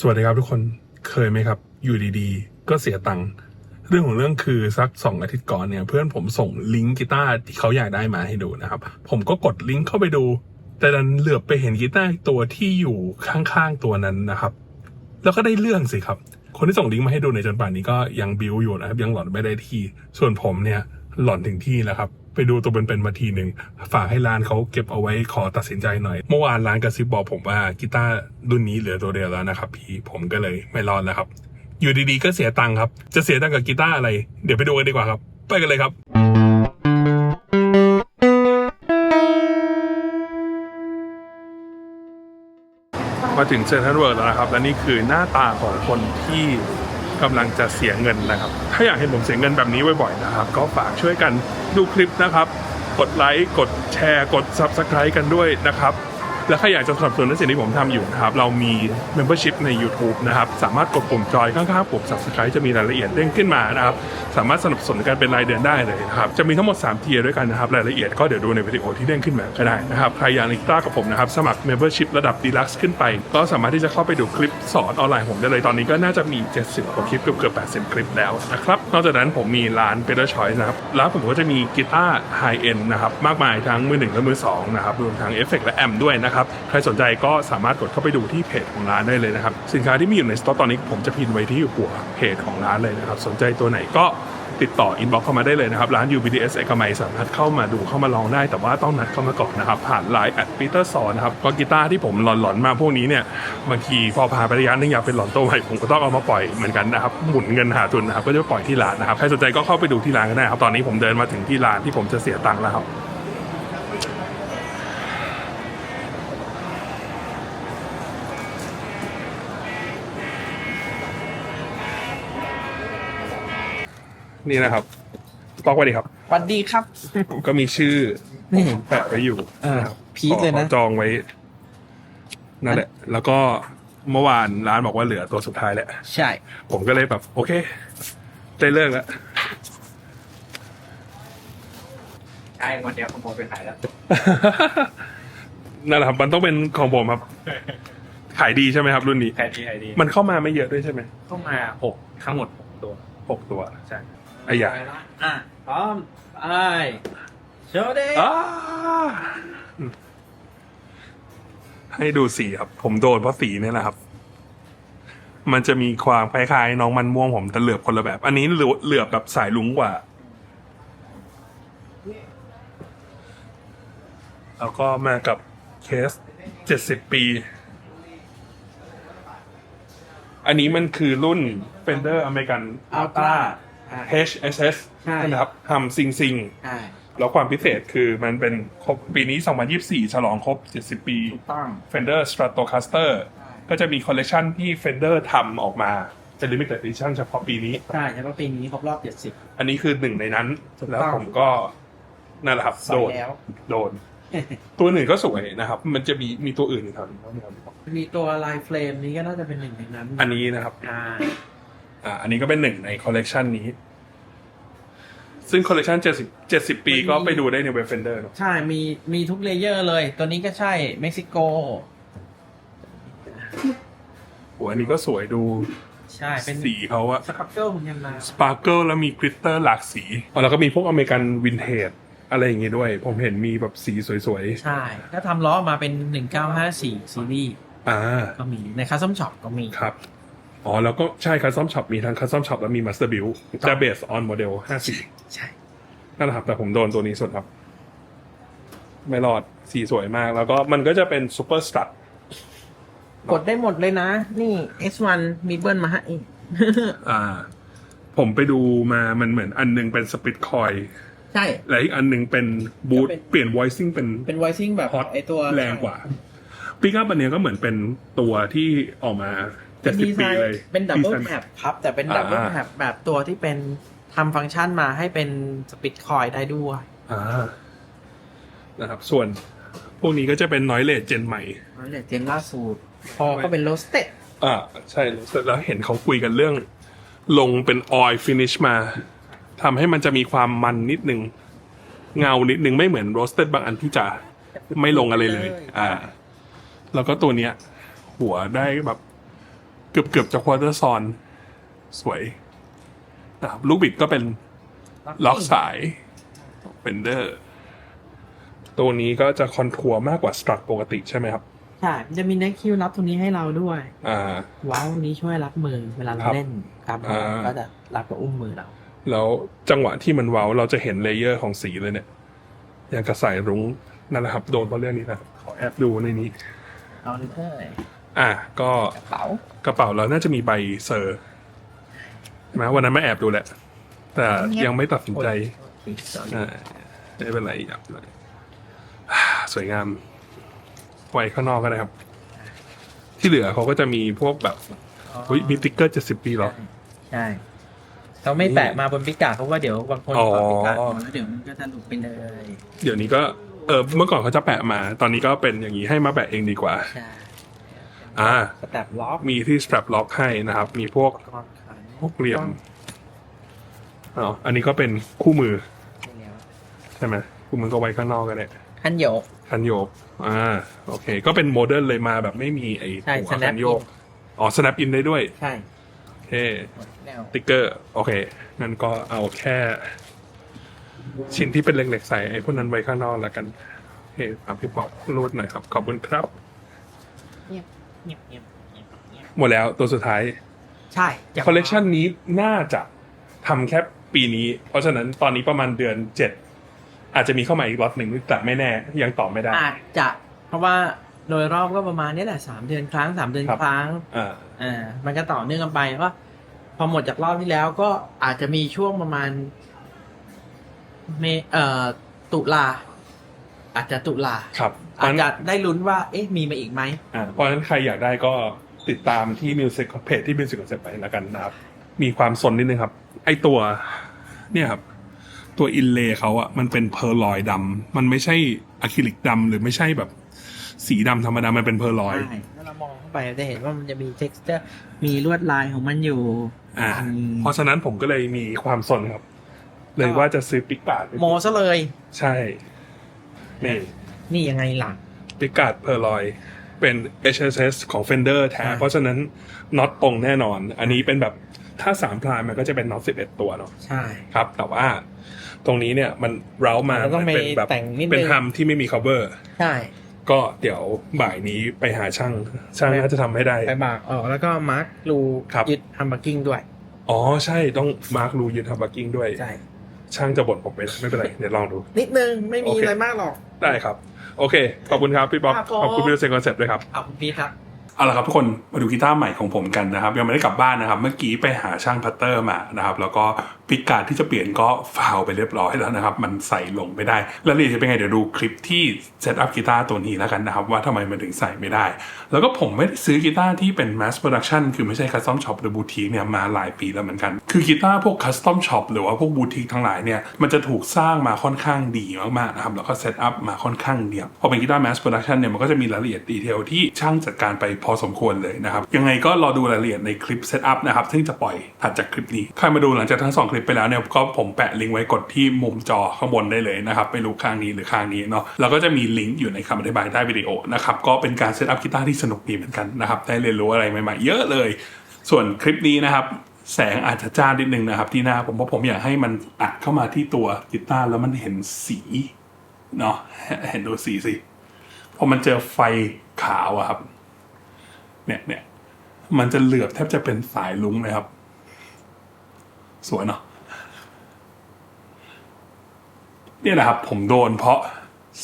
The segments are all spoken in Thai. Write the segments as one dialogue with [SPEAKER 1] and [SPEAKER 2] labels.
[SPEAKER 1] สวัสดีครับทุกคนเคยไหมครับ อยู่ดีๆ ก็เสียตังค์เรื่องของเรื่องคือสักสองอาทิตย์ก่อนเนี่ย เพื่อนผมส่งลิงก์กีตาร์ที่เขาอยากได้มาให้ดูนะครับ ผมก็กดลิงก์เข้าไปดู แต่ดันเหลือบไปเห็นกีตาร์ตัวที่อยู่ข้างๆตัวนั้นนะครับ แล้วก็ได้เรื่องสิครับ คนที่ส่งลิงก์มาให้ดูในจนป่านนี้ก็ยังบิวอยู่นะครับยังหลอนไม่ได้ที่ส่วนผมเนี่ยหลอนถึงที่แล้วครับ ไปดูตัวเป็นๆมาทีหนึ่งฝากให้ร้านเขาเก็บเอาไว้ขอตัดสินใจหน่อย เมื่อวานร้านกระซิบบอกผมว่ากีตาร์รุ่นนี้เหลือตัวเดียวแล้วนะครับพี่ผมก็เลยไม่รอดแล้วครับ อยู่ดีๆก็เสียตังค์ครับ จะเสียตังค์กับกีตาร์อะไร เดี๋ยวไปดูกันดีกว่าครับ ไปกันเลยครับมาถึงเซนทรัลเวิร์แล้วนะครับ และนี่คือหน้าตาของคนที่ กำลังจะเสียเงินนะครับ ถ้าอยากเห็นผมเสียเงินแบบนี้บ่อยๆนะครับ ก็ฝากช่วยกันดูคลิปนะครับ กดไลค์ กดแชร์ กด Subscribe กันด้วยนะครับ และใครอยากจะสนับสนุนในสิ่งที่ผมทำอยู่นะครับ เรามี Membership ใน YouTube นะครับ สามารถกดปุ่มจอยข้างๆปุ่ม Subscribe จะมีรายละเอียดเด้งขึ้นมานะครับ สามารถสนับสนุนกันเป็นรายเดือนได้เลยนะครับ จะมีทั้งหมด3เทียร์ด้วยกันนะครับ รายละเอียดก็เดี๋ยวดูในวิดีโอที่เด้งขึ้นมาก็ได้นะครับ ใครอยากเล่นกีตาร์กับผมนะครับ สมัคร Membership ระดับ Deluxe ขึ้นไป ก็สามารถที่จะเข้าไปดูคลิปสอนออนไลน์ผมได้เลย ตอนนี้ก็น่าจะมี 70กว่าคลิปเกือบเกือบ80 คลิปแล้วนะครับ นอกจากนั้นผมมีร้าน Better Choice นะครับ ร้านผมก็จะมีกีตาร์ High End นะครับ มากมายทั้งมือหนึ่งและมือสองนะครับ รวมทั้งเอฟเฟกต์และแอมด้วยนะครับใครสนใจก็สามารถกดเข้าไปดูที่เพจของร้านได้เลยนะครับ สินค้าที่มีอยู่ในสต็อกตอนนี้ผมจะพิมพ์ไว้ที่หัวเพจของร้านเลยนะครับ สนใจตัวไหนก็ติดต่ออินบ็อกเข้ามาได้เลยนะครับ ร้าน UBDS เอกมัยสามารถเข้ามาดูเข้ามาลองได้ แต่ว่าต้องนัดเข้ามาก่อนนะครับ ผ่านไลน์แอดปีเตอร์ซอนนะครับก็กีตาร์ที่ผมหลอนๆมาพวกนี้เนี่ยบางทีพอพาไประยะนึงอยากเป็นหลอนตัวใหม่ผมก็ต้องเอามาปล่อยเหมือนกันนะครับหมุนเงินหาทุนนะครับก็จะปล่อยที่ร้านนะครับใครสนใจก็เข้าไปดูที่ร้านกันได้ครับตอนนี้ผมเดินมาถึงที่ร้านที่ผมจะเสียตังค์แล้วครับ นี่นะครับต้องไว้ดีครับ
[SPEAKER 2] สวัสดีครับ
[SPEAKER 1] ก็มีชื่อ
[SPEAKER 2] นี่
[SPEAKER 1] แปะไว้อยู่
[SPEAKER 2] เออ
[SPEAKER 1] นะครับ
[SPEAKER 2] พีคเลยนะ
[SPEAKER 1] ขอจองไว้นั่นแหละ แล้วก็เมื่อวานร้านบอกว่าเหลือตัวสุดท้ายแหละ
[SPEAKER 2] ใช่
[SPEAKER 1] ผมก็เลยแบบ โอเคได้เลิกแล้ว
[SPEAKER 2] ใช่วันเดียวขโมยไปขายแล้ว
[SPEAKER 1] นั่นแหละครับ มันต้องเป็นของผมครับ ขายดีใช่ไหมครับ รุ่นนี้
[SPEAKER 2] ขายดีขายดี
[SPEAKER 1] มันเข้ามาไม่เยอะด้วยใช่ไหม
[SPEAKER 2] เข้ามาหกทั้งหมดหกตัว
[SPEAKER 1] หกตัว
[SPEAKER 2] ใช่
[SPEAKER 1] ไอ้ยา
[SPEAKER 2] อะพร้อมไอโชว์เด
[SPEAKER 1] อ้าให้ดูสีครับ ผมโดนเพราะสีเนี่ยแหละครับ มันจะมีความคล้ายๆน้องมันม่วงผมแต่เหลือบคนละแบบ อันนี้เหลือบเหลือบแบบสายลุงกว่า แล้วก็มากับเคสเจ็ดสิบปี อันนี้มันคือรุ่น Fender American
[SPEAKER 2] อัลตร้า
[SPEAKER 1] HSS
[SPEAKER 2] ใช่
[SPEAKER 1] นะครับทำซิงซิง
[SPEAKER 2] ใช่
[SPEAKER 1] แล้วความพิเศษคือมันเป็นครบปีนี้ 2024 ฉลองครบ 70 ปี
[SPEAKER 2] ถูกต้อง
[SPEAKER 1] Fender Stratocaster ก็จะมีคอลเลกชันที่ Fender ทำออกมาเป็น limited edition เฉพาะปีนี้
[SPEAKER 2] ใช่แล้วก็ปีนี้ครบรอบเจ็ดสิบ
[SPEAKER 1] อันนี้คือหนึ่งในนั้น
[SPEAKER 2] ถูกต้อง
[SPEAKER 1] แล้วผมก็นั่นแหละครับ
[SPEAKER 2] ใส่
[SPEAKER 1] โดน
[SPEAKER 2] แล้ว
[SPEAKER 1] โดน ตัวอื่นก็สวยนะครับ มันจะมีมีตัวอื่นอีกครับ
[SPEAKER 2] มีตัวลายเฟรมนี้ก็น่าจะเป็นหนึ่งในนั้น
[SPEAKER 1] อันนี้นะครับ
[SPEAKER 2] อ่า
[SPEAKER 1] อ่าอันนี้ก็เป็นหนึ่งในคอลเลกชันนี้ ซึ่งคอลเลกชัน70 70ปีก็ไปดูได้ในเว็บ Fender เนอะ
[SPEAKER 2] ใช่ มีมีทุกเลเยอร์เลย ตัวนี้ก็ใช่ เม็กซิโก
[SPEAKER 1] โอ้อันนี้ก็สวยดู
[SPEAKER 2] ใช่ เป็น
[SPEAKER 1] สีเขาอะ
[SPEAKER 2] สครับเกิลเหมือนกันนะ
[SPEAKER 1] สปาร์เกิลแล้วมีกริตเตอร์หลากสีอ๋อแล้วก็มีพวกอเมริกันวินเทจอะไรอย่างงี้ด้วย ผมเห็นมีแบบสีสวย
[SPEAKER 2] ใช่ ก็ทำล้อมาเป็น 1954ซีรีส์
[SPEAKER 1] ๆอ่า
[SPEAKER 2] ก็มี ในคัสซัมช็อปก็มี
[SPEAKER 1] ครับ อ๋อ แล้วก็ใช่คัสซอมช็อปมีทั้งคัสซอมช็อปและมีมาสเตอร์บิลจะเบสออนโมเดล54
[SPEAKER 2] ใช่
[SPEAKER 1] นั่นแหละครับ แต่ผมโดนตัวนี้สุดครับ ไม่รอดสีสวยมาก แล้วก็มันก็จะเป็นซูเปอร์สตัด
[SPEAKER 2] กดได้หมดเลยนะ นี่ S1 มีเบิ้ลมาให้
[SPEAKER 1] อ่า ผมไปดูมามันเหมือนอันหนึงเป็นสปิตคอย
[SPEAKER 2] ใช่
[SPEAKER 1] และอีกอันหนึงเป็นบูท
[SPEAKER 2] จะเป็น
[SPEAKER 1] เปลี่ยน voicing เป็น
[SPEAKER 2] เป็นไวซิ่งแบบ
[SPEAKER 1] ฮอต
[SPEAKER 2] ไอตัว
[SPEAKER 1] แรงกว่าปิกอัพอันเนี้ยก็เหมือนเป็นตัวที่ออกมา
[SPEAKER 2] เป็นดี
[SPEAKER 1] 70
[SPEAKER 2] ไซ
[SPEAKER 1] ปี
[SPEAKER 2] น์
[SPEAKER 1] เลย
[SPEAKER 2] เป็นดับเบิล
[SPEAKER 1] ดีไซน์
[SPEAKER 2] แท็บครับ แต่เป็น
[SPEAKER 1] อ่า
[SPEAKER 2] ดับเบิลแท็บแบบตัวที่เป็นทำฟังก์ชันมาให้เป็นสปิดคอยได้ด้วย
[SPEAKER 1] อ่านะครับ ส่วนพวกนี้ก็จะเป็นน้อยเล e เจนใหม่
[SPEAKER 2] นั่นแหละเจนล่าสุดพอก็เป็นโรสเต็ด
[SPEAKER 1] อ่าใช่เสร็จแล้วเห็นเขาคุยกันเรื่อง ลงเป็นออยฟินิชมาทำให้มันจะมีความมันนิดนึง เงานิดนึงไม่เหมือนโรสเต็ดบางอันที่จะไม่ลงอะไรเลย อ่า แล้วก็ตัวเนี้ย หัวได้แบบ กือบเกือบจะควอเตอร์ซอนสวยนะครับลูกบิดก็เป็นล็อกสายเฟนเดอร์ ตัวนี้ก็จะคอนทัวร์มากกว่าสตรัทปกติใช่ไหมครับ
[SPEAKER 2] ใช่มันจะมีนักคิวรับตรงนี้ให้เราด้วย
[SPEAKER 1] อ่า
[SPEAKER 2] ว้าวตรงนี้ช่วยรับมือเวลาเรา
[SPEAKER 1] ครับ
[SPEAKER 2] เล่นครับ
[SPEAKER 1] อ่า
[SPEAKER 2] ก็จะรับกับอุ้มมือเรา
[SPEAKER 1] แล้วจังหวะที่มันเว้าเราจะเห็นเลเยอร์ของสีเลยเนี่ย อย่างกระสายรุ้งนั่นแหละครับโดนเพราะเรื่องนี้นะขอแอบดูในนี้
[SPEAKER 2] เอาเลย
[SPEAKER 1] อะก็
[SPEAKER 2] กระเป๋าก
[SPEAKER 1] ระเป๋าเราน่าจะมีใบเซอร์ใช่ไหมวันนั้นมาแอบดูแหละ แต่ยังไม่ตัดสินใจอ่าไม่เป็นไรอยากเลยอ่าสวยงามไว้ข้างนอกก็ได้ครับ ที่เหลือเขาก็จะมีพวกแบบเฮ้ยมีติ๊กเกอร์เจ็ดสิบปีเหรอ
[SPEAKER 2] ใช่เขาไม่แปะมาบนพิกาเพราะว่าเดี๋ยวบางคน
[SPEAKER 1] อ๋อ
[SPEAKER 2] ต่อพิกาแล้วเดี๋ยวมันก็จะหลุดไปเลย
[SPEAKER 1] เดี๋ยวนี้ก็เออเมื่อก่อนเขาจะแปะมา ตอนนี้ก็เป็นอย่างนี้ให้มาแปะเองดีกว่า
[SPEAKER 2] ใช่
[SPEAKER 1] อ่า
[SPEAKER 2] สแตปล็อก
[SPEAKER 1] มีที่ strap lock ให้นะครับ มีพวก
[SPEAKER 2] ก้อนขัน
[SPEAKER 1] พวกเหลี่ยมอ๋ออันนี้ก็เป็นคู่มือ ใช่ไหมคู่มือก็ไว้ข้างนอกก็ได้
[SPEAKER 2] ขันโยก
[SPEAKER 1] คันโยกอ่าโอเค ก็เป็นโมเดิร์นเลยมาแบบไม่มีไอ้
[SPEAKER 2] ใช่
[SPEAKER 1] หัว
[SPEAKER 2] snap
[SPEAKER 1] คันโยก
[SPEAKER 2] in
[SPEAKER 1] อ๋อ snap in ได้ด้วย
[SPEAKER 2] ใช่
[SPEAKER 1] โอเค
[SPEAKER 2] แนว
[SPEAKER 1] ติ๊กเกอร์ โอเคงั้นก็เอาแค่ ชิ้นที่เป็นเหล็กๆใส่ไอ้พวกนั้นไว้ข้างนอกแล้วกันโอเคฝากพี่บอกรูดหน่อยครับ ขอบคุณครับ
[SPEAKER 2] เงียบเงียบเงียบเงียบเงียบ
[SPEAKER 1] หมดแล้วตัวสุดท้าย
[SPEAKER 2] ใช่ย่าง
[SPEAKER 1] คอลเลกชันนี้น่าจะทำแค่ปีนี้ เพราะฉะนั้นตอนนี้ประมาณเดือนเจ็ดอาจจะมีเข้ามาอีกล็อตหนึ่งแต่ไม่แน่ยังตอบไม่ได้
[SPEAKER 2] อาจจะ เพราะว่าโดยรอบก็ประมาณนี้แหละสามเดือนครั้งสามเดือน
[SPEAKER 1] ครับ
[SPEAKER 2] ครั้ง
[SPEAKER 1] อ่า
[SPEAKER 2] อ่ามันก็ต่อเนื่องกันไปก็พอหมดจากรอบที่แล้วก็อาจจะมีช่วงประมาณเมเอ่อตุลา อาจจะตุลา
[SPEAKER 1] ครับ
[SPEAKER 2] อาจจะได้ลุ้นว่า เอ๊ะมีมาอีกไหม
[SPEAKER 1] อ่าเพราะฉะนั้นใครอยากได้ก็ติดตามที่มิวสิกเพจที่มิวสิกคอนเซ็ปต์ไปแล้วกันนะครับ มีความสนนิดนึงครับ ไอตัว เนี่ยครับ ตัวอินเลย์เขาอะมันเป็นเพอร์ลอยดำมันไม่ใช่อะคริลิกดำหรือไม่ใช่แบบ สีดำธรรมดา มันเป็นเพอร์ลอย
[SPEAKER 2] ใช่ถ้าเรามองเข้าไปจะเห็นว่ามันจะมี texture มีลวดลายของมันอยู่
[SPEAKER 1] อ่า
[SPEAKER 2] อืม
[SPEAKER 1] เพราะฉะนั้นผมก็เลยมีความสนครับ เลยว่าจะซื้อปิกการ์ด
[SPEAKER 2] โมซะเลย
[SPEAKER 1] ใช่ นี่
[SPEAKER 2] นี่ยังไงล่ะ
[SPEAKER 1] ปิกการ์ดเพอร์ลอยเป็น HSS ของ Fender แท้
[SPEAKER 2] อ่า
[SPEAKER 1] เพราะฉะนั้นน็อตตรงแน่นอน อันนี้เป็นแบบถ้าสามพลายมันก็จะเป็นน็อต11ตัวเนาะ
[SPEAKER 2] ใช่
[SPEAKER 1] ครับ แต่ว่าตรงนี้เนี่ยมันเร้ามา
[SPEAKER 2] มันต้อง
[SPEAKER 1] เป็นแบบ
[SPEAKER 2] ไปแต่งนิดนึง
[SPEAKER 1] เป็นฮัมที่ไม่มี cover
[SPEAKER 2] ใช่
[SPEAKER 1] ก็เดี๋ยวบ่ายนี้ไปหาช่าง ช่างน่าจะทำให้ได้
[SPEAKER 2] ไปบากออกแล้วก็มาร์ครู
[SPEAKER 1] ครับ
[SPEAKER 2] ยึดฮัมบักกิ้งด้วย
[SPEAKER 1] อ๋อใช่ต้องมาร์ครูยืนทำบักกิ้งด้วย
[SPEAKER 2] ใช่
[SPEAKER 1] ช่างจะบ่นผมไปไม่เป็นไร เดี๋ยวลองดู
[SPEAKER 2] นิดนึงไม่มี
[SPEAKER 1] โอเค
[SPEAKER 2] อะไรมากหรอก
[SPEAKER 1] ได้ครับ โอเค ขอบคุณครับพี่ป๊อป
[SPEAKER 2] ครับผม
[SPEAKER 1] ขอบคุณพี่เซนคอนเซ็ปต์ด้วยครับ
[SPEAKER 2] เอาคุณพี่ครับ
[SPEAKER 1] เอาละครับทุกคนมาดูกีตาร์ใหม่ของผมกันนะครับยังไม่ได้กลับบ้านนะครับ เมื่อกี้ไปหาช่างพัตเตอร์มานะครับ แล้วก็ พิกการที่จะเปลี่ยนก็ฟาวไปเรียบร้อยแล้วนะครับ มันใส่ลงไม่ได้ แล้วเรียจะเป็นไงเดี๋ยวดูคลิปที่เซตอัพกีตาร์ตัวนี้แล้วกันนะครับ ว่าทำไมมันถึงใส่ไม่ได้ แล้วก็ผมไม่ได้ซื้อกีตาร์ที่เป็น mass production คือไม่ใช่ custom shop หรือบูติกเนี่ยมาหลายปีแล้วเหมือนกัน คือกีตาร์พวก custom shop หรือว่าพวกบูติกทั้งหลายเนี่ยมันจะถูกสร้างมาค่อนข้างดีมากๆนะครับแล้วก็เซตอัพมาค่อนข้างเดียบพอเป็นกีตาร์ mass production เนี่ยมันก็จะมีรายละเอียดดีเทลที่ช่างจัดการไปพอสมควรเลยนะครับยังไงก็รอดูรายละเอียดในคลิปเซตอัพนะครับซึ่งจะปล่อยถัดจากคลิปนี้ใครมาดูหลังจากทั้งสองคลิปไปแล้วเนี่ยก็ผมแปะลิงก์ไว้กดที่มุมจอข้างบนได้เลยนะครับไม่รู้ข้างนี้หรือข้างนี้เนาะแล้วก็จะมีลิงก์อยู่ในคำอธิบายใต้วิดีโอนะครับก็เป็นการเซตอัพกีตาร์ที่สนุกดีเหมือนกันนะครับได้เรียนรู้อะไรใหม่ๆเยอะเลย ส่วนคลิปนี้นะครับแสงอาจจะจ้านิดนึงนะครับที่หน้าผมเพราะผมอยากให้มันอัดเข้ามาที่ตัวกีตาร์แล้วมันเห็นสีเนาะเห็นดูสีสิพอมันเจอไฟขาวอะครับ เนี่ยเนี่ยมันจะเหลือบแทบจะเป็นสายลุ้งเลยครับ สวยเนาะ เนี่ยแหละครับ ผมโดนเพราะ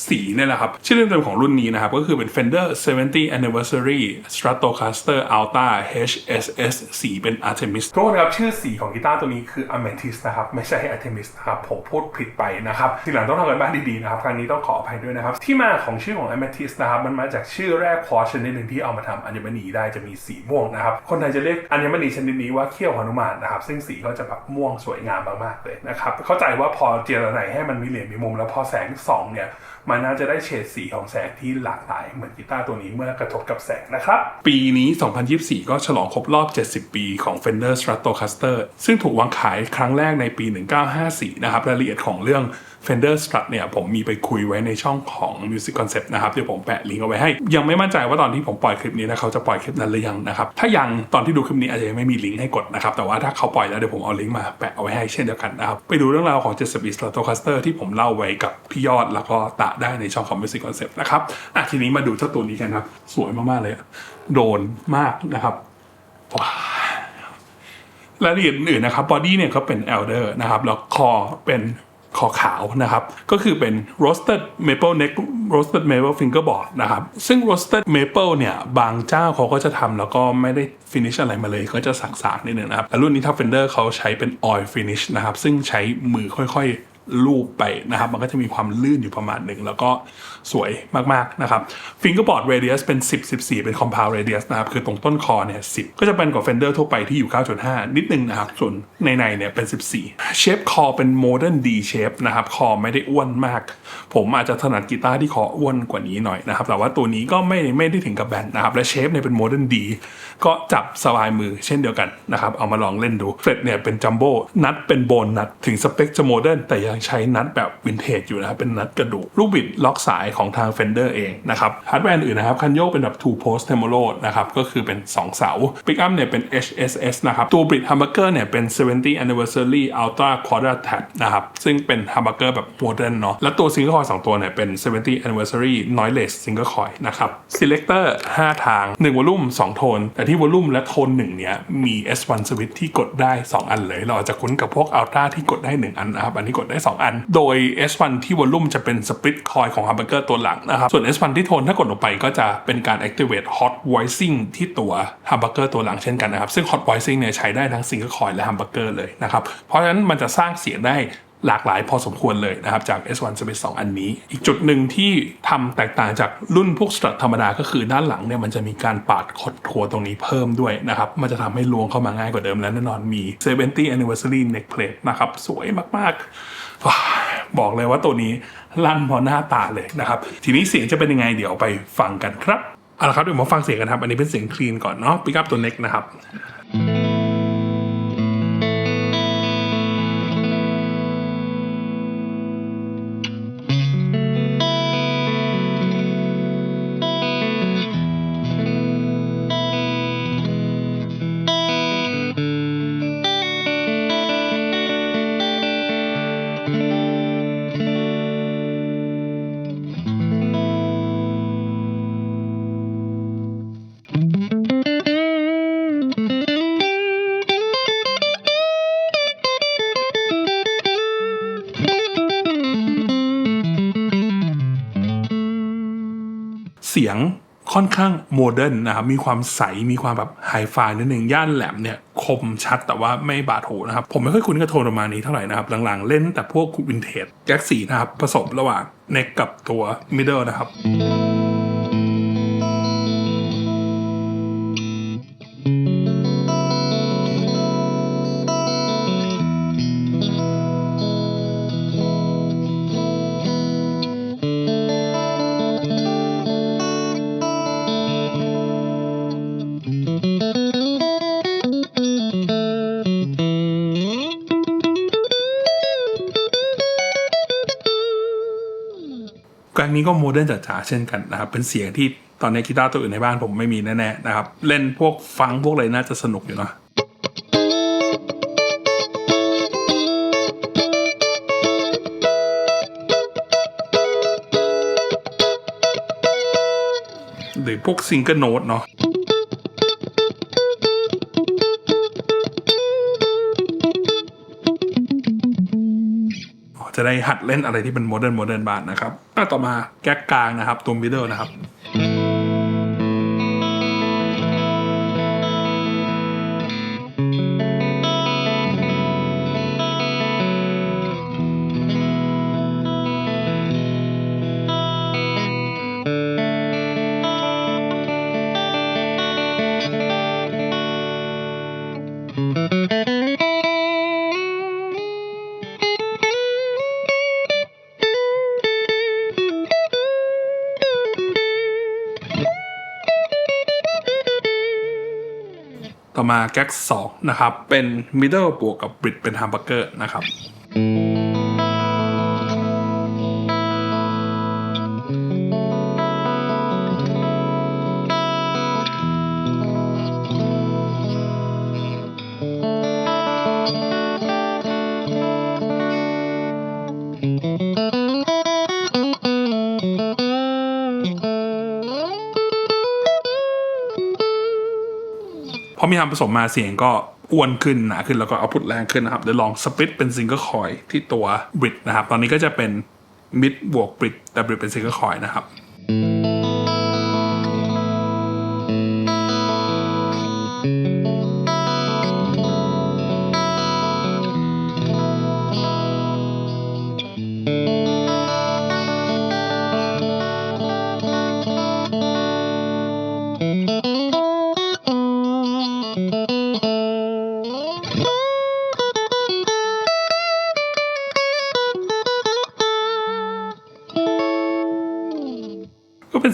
[SPEAKER 1] สีเนี่ยแหละครับ ชื่อเต็มๆของรุ่นนี้นะครับ ก็คือเป็น Fender 70 Anniversary Stratocaster Alta HSS สีเป็น Artemis ทุกคนครับ ชื่อสีของกีตาร์ตัวนี้คือ Amethyst นะครับ ไม่ใช่ Artemis นะครับ ผมพูดผิดไปนะครับ ทีหลังต้องทำกันบ้านดีๆนะครับ ครั้งนี้ต้องขออภัยด้วยนะครับ ที่มาของชื่อของ Amethyst นะครับ มันมาจากชื่อแรกคอชนิดหนึ่งที่เอามาทำอัญมณีได้จะมีสีม่วงนะครับ คนไทยจะเรียกอัญมณีชนิดนี้ว่าเขี้ยวหนุมานนะครับ ซึ่งสีก็จะแบบม่วงสวยงามมากๆเลยนะครับ เข้าใจว่าพอเจรไนให้มันมีเหลี่ยมมีมุมแล้วพอแสงส่องเนี่ยมันน่าจะได้เฉดสีของแสงที่หลากหลายเหมือนกีตาร์ตัวนี้เมื่อกระทบกับแสงนะครับ ปีนี้ 2024 ก็ฉลองครบรอบ 70 ปีของ Fender Stratocaster ซึ่งถูกวางขายครั้งแรกในปี 1954 นะครับรายละเอียดของเรื่อง Fender Strut เนี่ยผมมีไปคุยไว้ในช่องของ Music Concept นะครับเดี๋ยวผมแปะลิงก์เอาไว้ให้ ยังไม่มั่นใจว่าตอนที่ผมปล่อยคลิปนี้นะเขาจะปล่อยคลิปนั้นหรือยังนะครับถ้ายังตอนที่ดูคลิปนี้อาจจะยังไม่มีลิงก์ให้กดนะครับแต่ว่าถ้าเขาปล่อยแล้วเดี๋ยวผมเอาลิงก์มาแปะเอาไว้ให้เช่นเดียวกันนะครับไปดูเรื่องราวของ 70 Stratocaster ที่ผมเล่าไว้กับพี่ยอดแล้วก็ตะได้ในช่องของ Music Concept นะครับอะทีนี้มาดูเจ้าตัวนี้กันครับสวยมากๆเลยโดนมากนะครับว้าวรายละเอียดอื่นๆนะครับบอดี้เนี่ยเขาเป็น elder นะครับแล้วคอเป็น คอขาวนะครับ ก็คือเป็น roasted maple neck roasted maple fingerboard นะครับ ซึ่ง roasted maple เนี่ยบางเจ้าเขาก็จะทำแล้วก็ไม่ได้ finish อะไรมาเลย ก็จะสักๆนิดนึงนะครับแต่รุ่นนี้ถ้า Fender เขาใช้เป็น oil finish นะครับ ซึ่งใช้มือค่อยๆลูบไปนะครับ มันก็จะมีความลื่นอยู่ประมาณหนึ่งแล้วก็ สวยมากๆนะครับ fingerboard radius เป็น 10 14 เป็น compound radius นะครับ คือตรงต้นคอเนี่ย10 ก็จะเป็นกว่า Fender ทั่วไปที่อยู่ 9.5 นิดนึงนะครับ ส่วนในในเนี่ยเป็น 14 shape คอเป็น modern D shape นะครับคอไม่ได้อ้วนมาก ผมอาจจะถนัดกีตาร์ที่คออ้วนกว่านี้หน่อยนะครับ แต่ว่าตัวนี้ก็ไม่ไม่ได้ถึงกับแบนนะครับ และเชฟเนี่ยเป็น modern D ก็จับสบายมือเช่นเดียวกันนะครับ เอามาลองเล่นดูเฟรดเนี่ยเป็นจัมโบ้นัดเป็นโบนนัดถึงสเปคจะโมเดิร์นแต่ยังใช้นัดแบบวินเทจอยู่นะครับเป็นนัดกระดูกลูกบิดล็อกสายของทาง Fender เองนะครับฮาร์ดแวร์อื่นนะครับคันโยกเป็นแบบ two post tremolo นะครับก็คือเป็น 2 เสาปิกอัพเนี่ยเป็น HSS นะครับตัวบริดฮัมเบอร์เกอร์เนี่ยเป็น 70 anniversary ultra quadra tab นะครับซึ่งเป็นฮัมเบอร์เกอร์แบบโมเดิร์นเนาะแล้วตัวซิงเกิลคอยสองตัวเนี่ยเป็น 70 anniversary noise single coil นะครับ selector 5 ทาง 1วอลลุ่ม2โทน แต่ที่วอลลุ่มและโทน 1 เนี่ยมี S1 switch ที่กดได้ 2 อันเลย เราอาจจะคุ้นกับพวก ultra ที่กดได้ 1 อันนะครับอันนี้กดได้ 2 อัน โดย S1 ที่วอลลุ่มจะเป็น split coil ของฮัตัวหลังนะครับ ส่วน S1 ที่โทนถ้ากดลงไปก็จะเป็นการ activate hot voicing ที่ตัวฮัมเบอร์เกอร์ตัวหลังเช่นกันนะครับ ซึ่ง hot voicing เนี่ยใช้ได้ทั้ง single coil และฮัมเบอร์เกอร์เลยนะครับ เพราะฉะนั้นมันจะสร้างเสียงได้หลากหลายพอสมควรเลยนะครับ จาก S1 Space 2อันนี้ อีกจุดหนึ่งที่ทำแตกต่างจากรุ่นพวกสตรัทธรรมดาก็คือด้านหลังเนี่ยมันจะมีการปาดคดทัวตรงนี้เพิ่มด้วยนะครับ มันจะทำให้ลวงเข้ามาง่ายกว่าเดิมและแน่นอนมี 70 anniversary neck plate นะครับ สวยมากๆว้าว บอกเลยว่าตัวนี้ลั่นพอหน้าตาเลยนะครับ ทีนี้เสียงจะเป็นยังไงเดี๋ยวไปฟังกันครับเอาละครับเดี๋ยวมาฟังเสียงกันครับ อันนี้เป็นเสียงคลีนก่อนเนาะปิกอัพตัวเล็กนะครับ ค่อนข้างโมเดิร์นนะครับมีความใสมีความแบบไฮไฟนิดหนึ่งย่านแหลมเนี่ยคมชัดแต่ว่าไม่บาดหูนะครับผมไม่ค่อยคุ้นกับโทนประมาณนี้เท่าไหร่นะครับหลังๆเล่นแต่พวกวินเทจแจ็คสีนะครับผสมระหว่างเน็กกับตัวมิดเดิลนะครับ กางนี้ก็โมเดิร์นจ๋าๆเช่นกันนะครับ เป็นเสียงที่ตอนนี้กีตาร์ตัวอื่นในบ้านผมไม่มีแน่ๆนะครับ เล่นพวกฟังพวกอะไรน่าจะสนุกอยู่เนาะหรือพวกซิงเกิลโน้ตเนาะ จะได้หัดเล่นอะไรที่เป็นโมเดิร์นโมเดิร์นบ้างนะครับต่อมาแก๊กกลางนะครับตัวมิดเดิลนะครับ แก๊กสองนะครับ เป็นมิดเดิลบวกกับบริดเป็นแฮมเบอร์เกอร์นะครับ มีทำผสมมาเสียงก็อ้วนขึ้นหนาขึ้นแล้วก็เอาพุทแรงขึ้นนะครับเดี๋ยวลองสปริตเป็นซิงเกิลคอยที่ตัวบริดนะครับ ตอนนี้ก็จะเป็นมิดบวกบริดแต่บริดเป็นซิงเกิลคอยนะครับ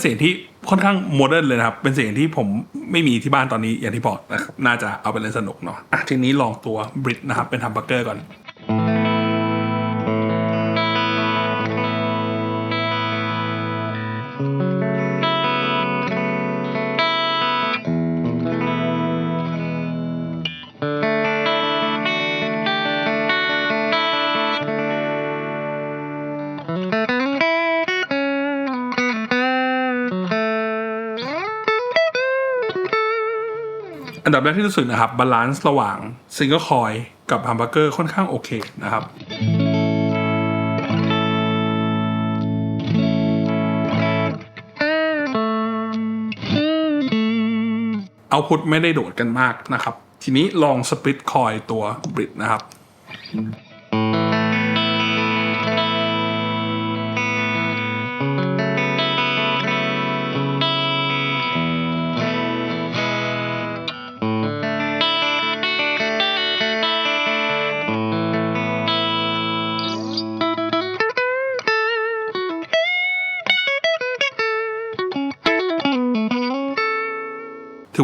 [SPEAKER 1] เสียงที่ค่อนข้างโมเดิร์นเลยนะครับ เป็นเสียงที่ผมไม่มีที่บ้านตอนนี้อย่างที่บอกนะครับ น่าจะเอาไปเล่นสนุกเนาะอะทีนี้ลองตัวบริดนะครับ เป็นฮัมเบอร์เกอร์ก่อน อันดับแรกที่รู้สึกนะครับบาลานซ์ระหว่างซิงเกิลคอยกับฮัมเบอร์เกอร์ค่อนข้างโอเคนะครับเอาพุทไม่ได้โดดกันมากนะครับ ทีนี้ลองสปริตคอยตัวบริดนะครับ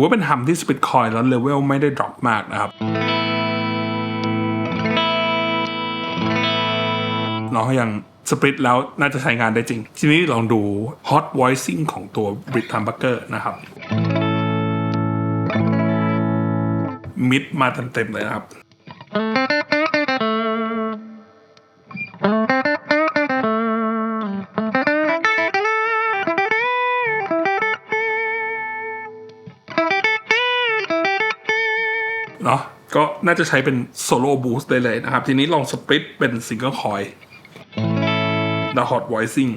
[SPEAKER 1] ว่าเป็นทำที่สปิดคอยแล้วเลเวลไม่ได้ดรอปมากนะครับน้องยังสปริตแล้วน่าจะใช้งานได้จริง ทีนี้ลองดู Hot Voicing ของตัว Brit Humbucker นะครับ มิดมาเต็มๆเลยนะครับ น่าจะใช้เป็นโซโล่บูสต์ได้เลยนะครับ ทีนี้ลองสปริตเป็นซิงเกิลคอยดาฮอตไวซิ่ง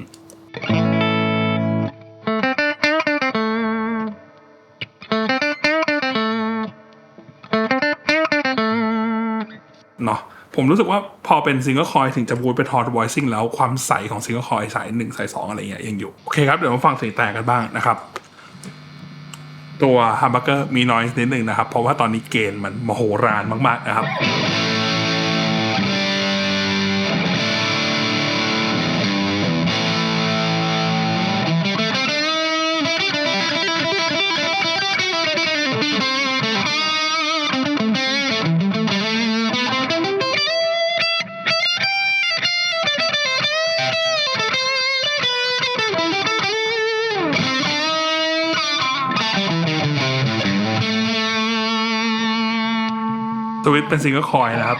[SPEAKER 1] เนาะผมรู้สึกว่าพอเป็นซิงเกิลคอยถึงจะบูทเป็นฮอตไวซิ่งแล้วความใสของซิงเกิลคอยสายหนึ่งสายสองอะไรเงี้ยยังอยู่ โอเคครับ เดี๋ยวมาฟังเสียงแตกกันบ้างนะครับ ตัวฮัมเบอร์เกอร์มีน้อยนิดหนึ่งนะครับ เพราะว่าตอนนี้เกณฑ์มันมโหฬารมากๆนะครับ เป็นซิงเกิลคอยนะครับ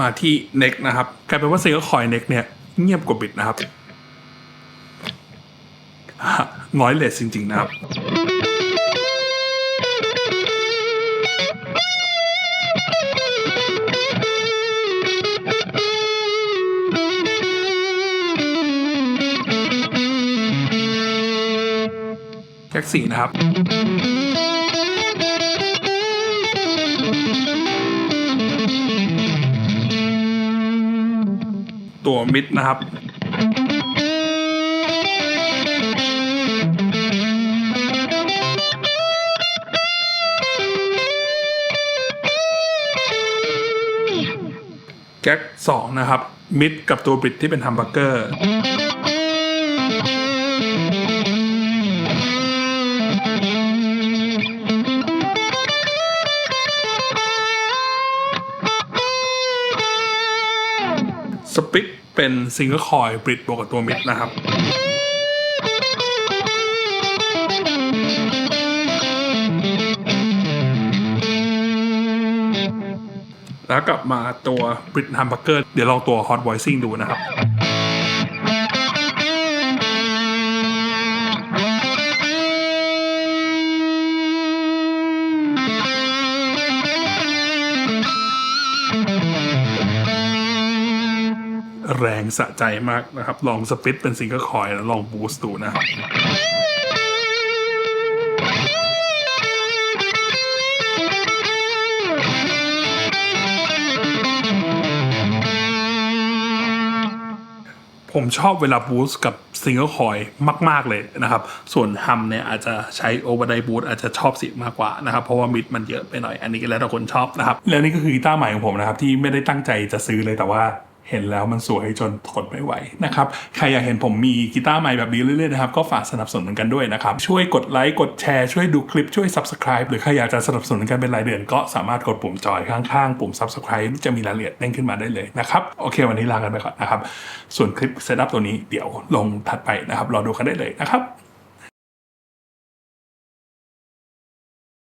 [SPEAKER 1] มาที่เน็กนะครับกลายเป็นว่าซิงเกิลคอยเน็กเนี่ยเงียบกว่าบิดนะครับน้อยเลสจริง ๆ นะครับ ซีนะครับตัวมิดนะครับ แก๊กสองนะครับ มิดกับตัวบริดที่เป็นฮัมเบอร์เกอร์็นซิงเกิลคอยบริดบวกกับตัวมิดนะครับแล้วกลับมาตัวบริดฮัมบอร์เกอร์เดี๋ยวลองตัวฮอตไวซิ่งดูนะครับ งสะใจมากนะครับ ลองสปิตเป็นซิงเกิลคอยแล้วลองบูสต์ดูนะครับผมชอบเวลาบูสกับซิงเกิลคอยมาก ๆ เลยนะครับ ส่วนฮัมเนี่ยอาจจะใช้โอเวอร์ไดบูสอาจจะชอบเสียงมากกว่านะครับ เพราะว่ามิดมันเยอะไปหน่อย อันนี้ก็แล้วแต่คนชอบนะครับ แล้วนี่ก็คือกีตาร์ใหม่ของผมนะครับ ที่ไม่ได้ตั้งใจจะซื้อเลยแต่ว่า เห็นแล้วมันสวยจนทนไม่ไหวนะครับ ใครอยากเห็นผมมีกีตาร์ใหม่แบบนี้เรื่อยๆนะครับ ก็ฝากสนับสนุนกันด้วยนะครับ ช่วยกดไลค์ กดแชร์ ช่วยดูคลิป ช่วย subscribe หรือใครอยากจะสนับสนุนกันเป็นรายเดือน ก็สามารถกดปุ่มจอยข้างๆ ปุ่ม subscribe จะมีรายละเอียดเด้งขึ้นมาได้เลยนะครับ โอเค วันนี้ลากันไปก่อนนะครับ ส่วนคลิปเซตอัพตัวนี้เดี๋ยวลงถัดไปนะครับ รอดูกันได้เลยนะครับ